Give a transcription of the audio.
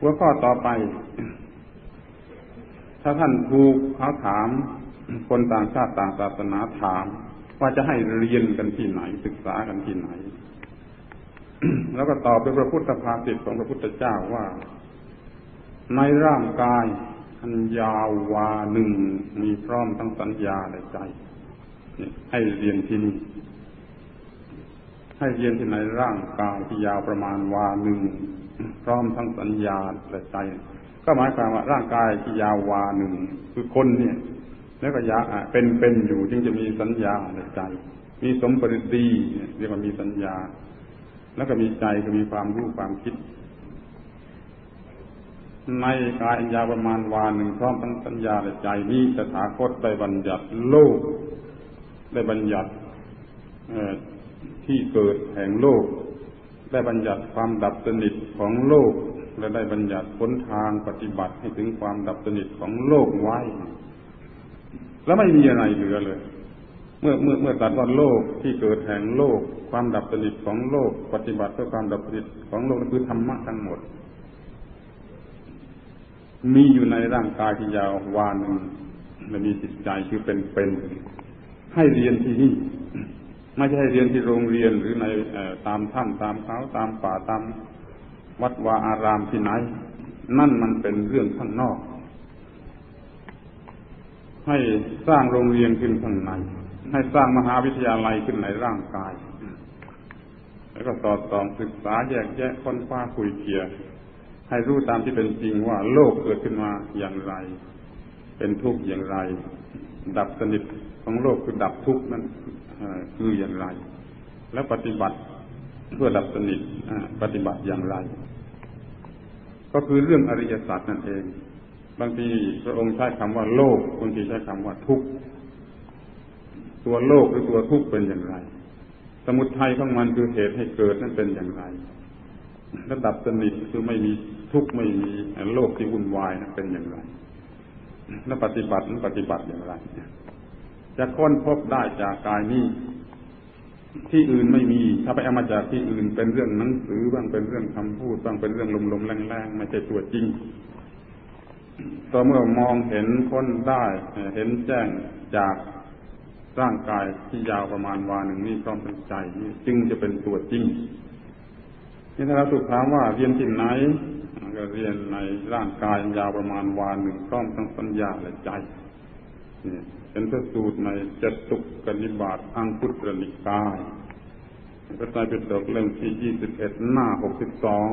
หัวข้อต่อไป ถ้าท่านถูกเขาถาม คนต่างชาติต่างศาสนาถาม ว่าจะให้เรียนกันที่ไหน ศึกษากันที่ไหน แล้วก็ตอบเป็นพระพุทธภาษิตของพระพุทธเจ้าว่า ในร่างกายอันยาววาหนึ่งมีพร้อมทั้งสัญญาและใจให้เรียนที่นี่ ให้เรียนที่ในร่างกายที่ยาวประมาณวาหนึ่งพร้อมทั้งสัญญาและใจ ก็หมายความว่าร่างกายที่ยาววาหนึ่งคือคนเนี่ย แล้วก็ยาเป็นเป็นอยู่จึงจะมีสัญญาและใจ มีสมปริตีเรียกว่ามีสัญญา แล้วก็มีใจก็มีความรู้ความคิด ในกายยาวประมาณวาหนึ่งพร้อมทั้งสัญญาและใจนี้สถาคตได้บัญญัติโลกได้บัญญัติ ที่เกิดแห่งโลก ได้บัญญัติความดับสนิทของโลก และได้บัญญัติผลทางปฏิบัติให้ถึงความดับสนิทของโลกไว้ แล้วไม่มีอะไรเหลือเลย เมื่อเมื่อเมื่อตัดว่าโลกที่เกิดแห่งโลก ความดับสนิทของโลก ปฏิบัติเพื่อความดับสนิทของโลกนั่นคือธรรมะทั้งหมด มีอยู่ในร่างกายที่ยาววานหนึ่งและมีจิตใจคือเป็นเป็นให้เรียนที่นี่ ไม่ใช่เรียนที่โรงเรียนหรือในตามถ้ำตามเขาตามป่าตามวัดวาอารามที่ไหน นั่นมันเป็นเรื่องข้างนอก ให้สร้างโรงเรียนขึ้นข้างใน ให้สร้างมหาวิทยาลัยขึ้นในร่างกาย แล้วก็สอดส่องศึกษาแยกแยะค้นคว้าคุยเคียให้รู้ตามที่เป็นจริงว่าโลกเกิดขึ้นมาอย่างไร เป็นทุกข์อย่างไร ดับสนิทของโลกคือดับทุกข์นั้นคืออย่างไร แล้วปฏิบัติเพื่อดับสนิทปฏิบัติอย่างไร ก็คือเรื่องอริยสัจนั่นเอง บางทีพระองค์ใช้คำว่าโลกบางทีใช้คำว่าทุกข์ตัวโลกหรือตัวทุกข์เป็นอย่างไร สมุทัยของมันคือเหตุให้เกิดนั้นเป็นอย่างไรระดับสนิทคือไม่มีทุกข์ไม่มีโลกที่วุ่นวายนั้นเป็นอย่างไร แล้วปฏิบัตินั้นปฏิบัติอย่างไร จะค้นพบได้จากกายนี้ ที่อื่นไม่มี ถ้าไปเอามาจากที่อื่นเป็นเรื่องหนังสือบ้างเป็นเรื่องคำพูดบ้างเป็นเรื่องลมๆแรงๆไม่ใช่ตัวจริงต่อเมื่อมองเห็นค้นได้เห็นแจ้งจากร่างกายที่ยาวประมาณวาหนึ่งนี้พร้อมทั้งใจนี้จึงจะเป็นตัวจริงนี่ถ้าเราถูกถามว่าเรียนที่ไหน ก็เรียนในร่างกายยาวประมาณวาหนึ่งพร้อมทั้งสัญญาและใจนี่เป็นพระสูตรในจตุกกนิบาตอังคุตรนิกายพระไตรปิฎกเล่มที่ยี่สิบเอ็ดหน้าหกสิบสอง